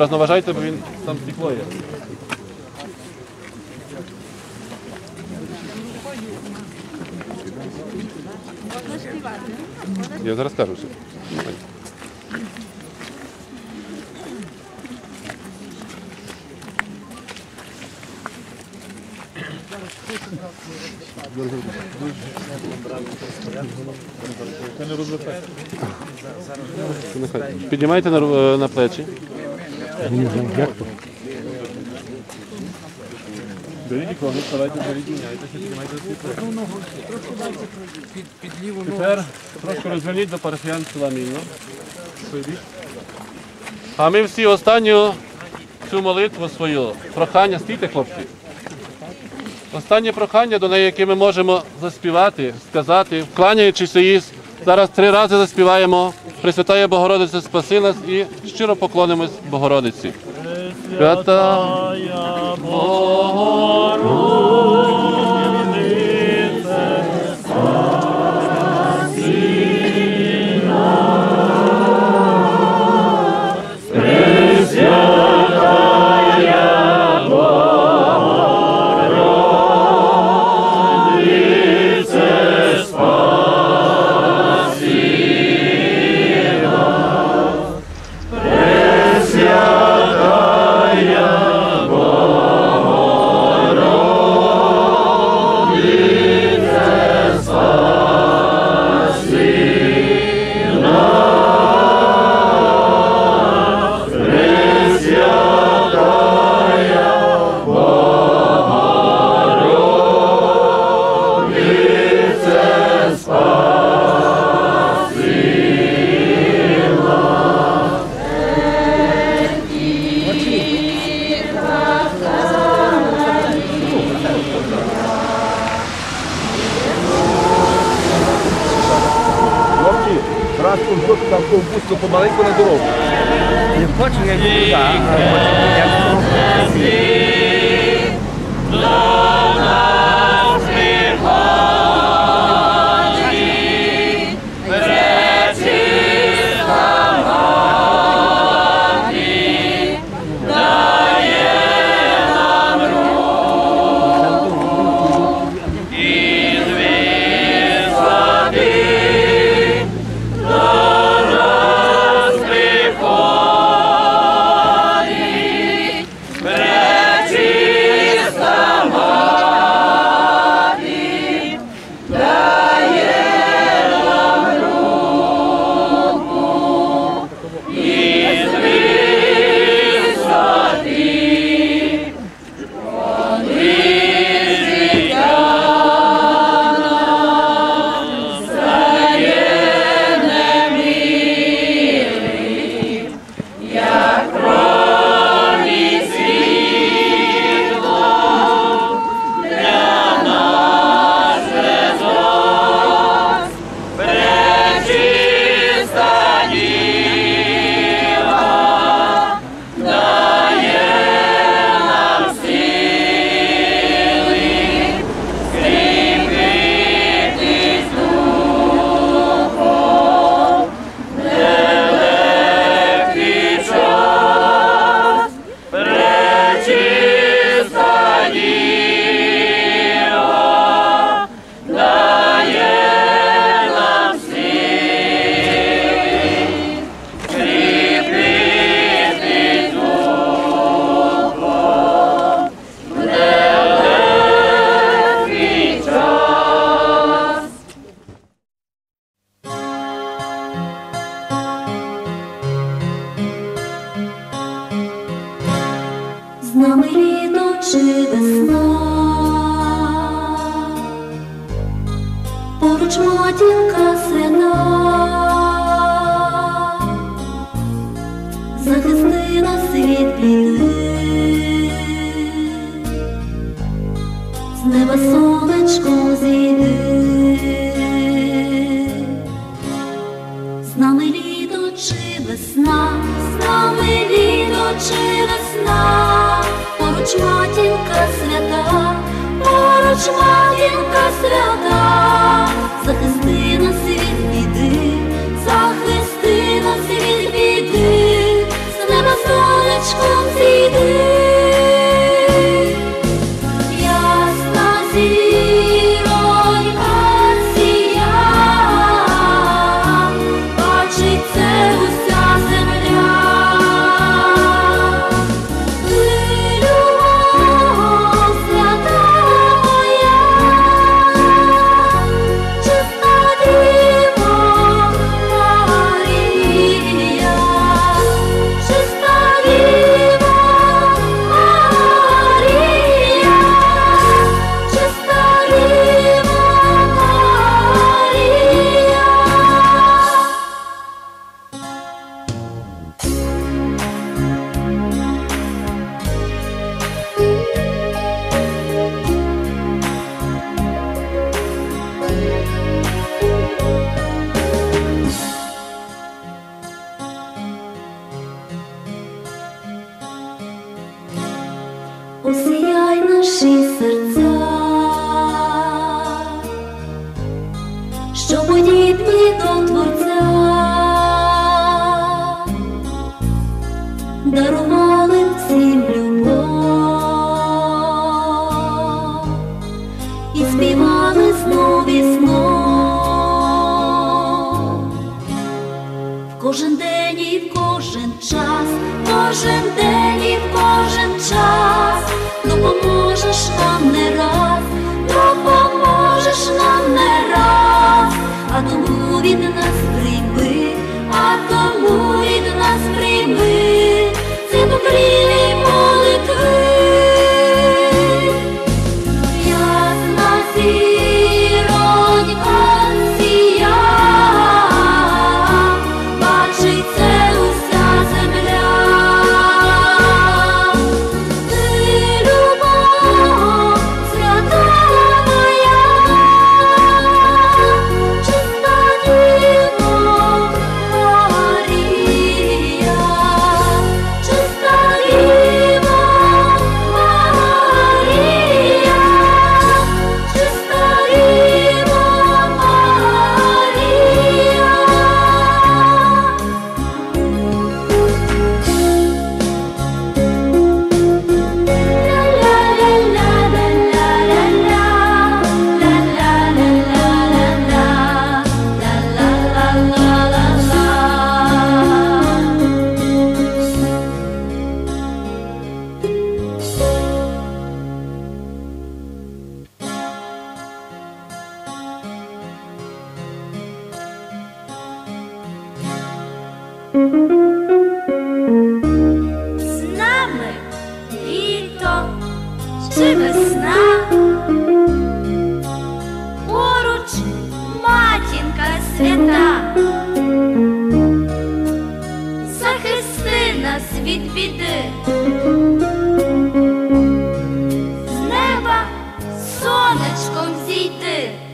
образно вважайте, бо він там стекло є. Я зараз скажу все. Нехай. Піднімайте на, ру- е, на плечі. Беріть ікону, вставайте, беріть, міняйтеся, піднімайте Тепер трошки розверніть до парафіян села. А ми всі останню цю молитву свою, прохання, стійте, хлопці. Останнє прохання до неї, яке ми можемо заспівати, сказати, вкланяючись їй, зараз три рази заспіваємо Пресвятая Богородиця спаси нас і щиро поклонимось Богородиці. Свята. Богородице, 12 roku tam koło pustu, po na dorobku. Nie płaczę, jak nie кожен день і в кожен час, допоможеш нам не раз, допоможеш нам не раз, а тому від нас прийми, а тому від нас прийми, це покрилі Mojity!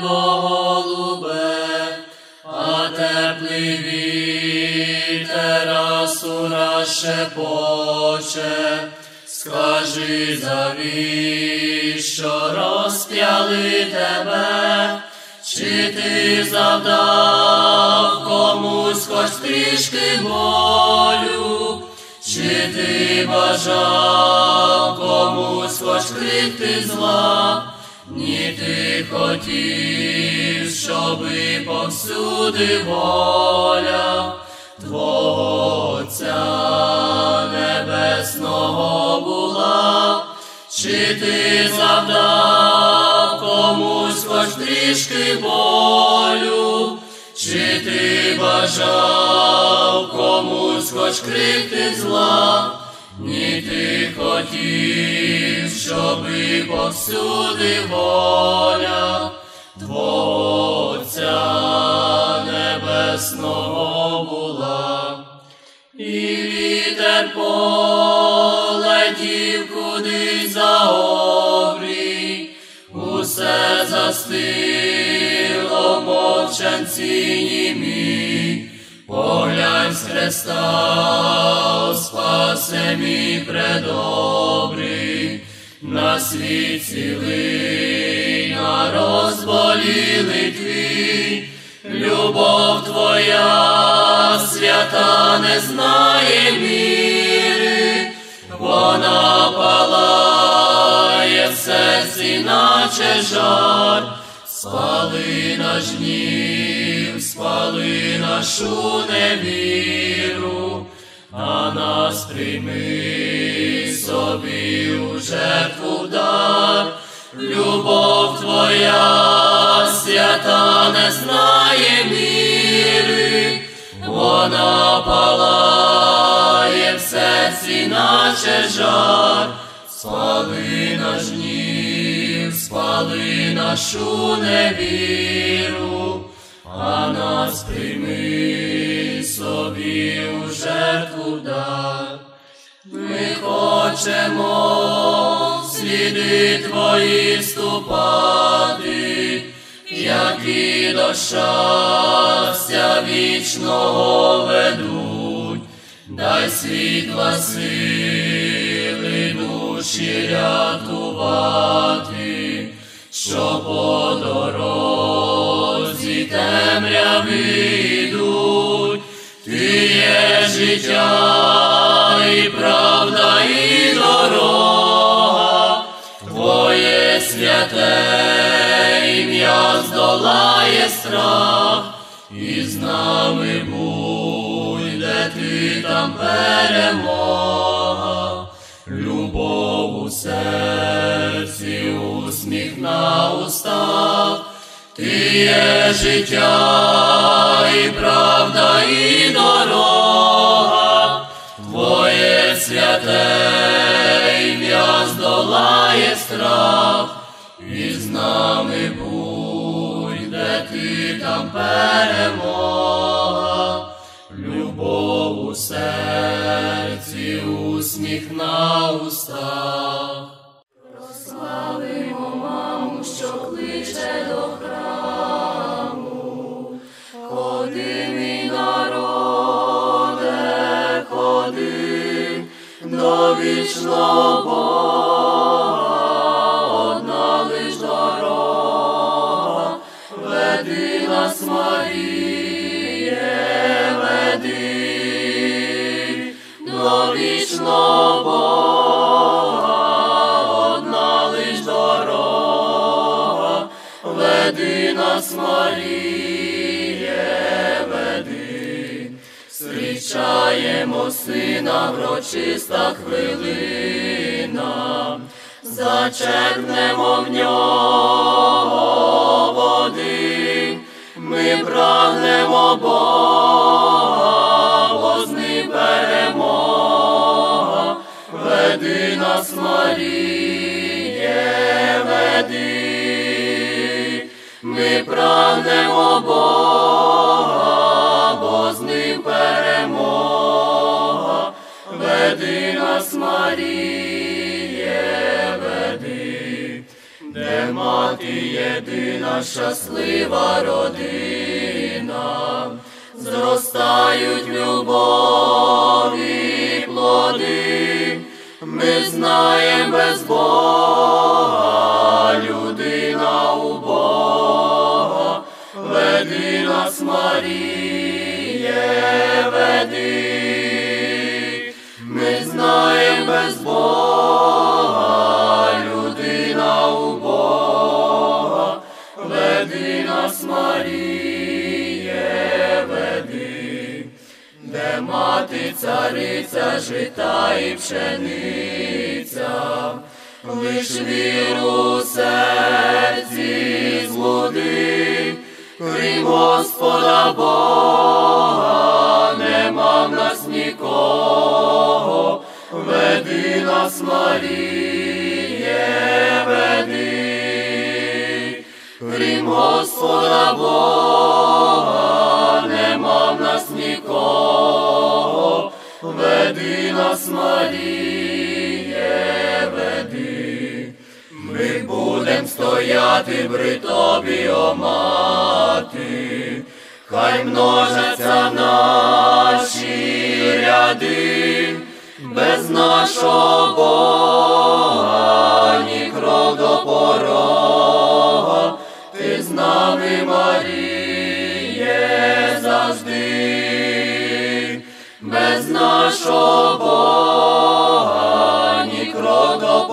Голубе, а теплий вітер асура шепоче. Скажи завіщо розп'яли тебе, чи ти завдав комусь хоч трішки болю, чи ти бажав комусь хоч крити зла, ні ти хотів, щоби повсюди воля Твого Отця Небесного була, чи ти завдав комусь хоч трішки болю, чи ти бажав комусь хоч крити зла, ні ти хотів, щоби повсюди воля Твого Небесного була, і вітер полетів кудись за обрій, усе застило мовчанці німі, поглянь з хреста, спасе мій предобрий, на світ цілий, на розболілий твій, любов твоя свята не знає міри, вона палає в серці, наче жар, спали наш гнів, спали нашу невіру, а нас прийми собі у жертву дар, любов твоя свята не знає міри, вона палає в серці, наче жар, спали наш гнів, спали нашу невіру, а нас прийми собі у жертву дар. Хочемо сліди твої ступати, які до щастя вічного ведуть, дай світла сили душі рятувати, що по дорозі темряви йдуть, ти є життя святе ім'я здолає страх, і з нами будь, де ти там перемога, любов у серці, усміх на устах. Ти є життя і правда, і дорога, Твоє святе ім'я здолає страх, і з нами будь, де ти там перемога, любов у серці, усміх на устах. Прославимо маму, що кличе до храму, ходи, мій народе, ходи до вічного одна лиш дорога, веди нас, веди, зустрічаємо сина, врочиста хвилина, зачерпнемо в нього води, ми прагнемо Бога, веди нас, Маріє, веди, ми прагнемо Бога, бо з ним перемога, веди нас, Маріє, веди, де мати єдина щаслива родина, зростають любові плоди, ми знаємо без Бога, людина у Бога, веди нас, Маріє, веди, ми знаємо без Бога. Ти цариця жита і пшениця, лиш віру серці злуди, крім Господа Бога, нема в нас нікого, веди нас, Маріє, веди, крім Господа Бога, нема в нас нікого, веди нас, Маріє, веди, ми будем стояти при тобі, о мати, хай множаться наші ряди, без нашого Бога, ні крок до порога, ти з нами, Маріє, нашого ні крок до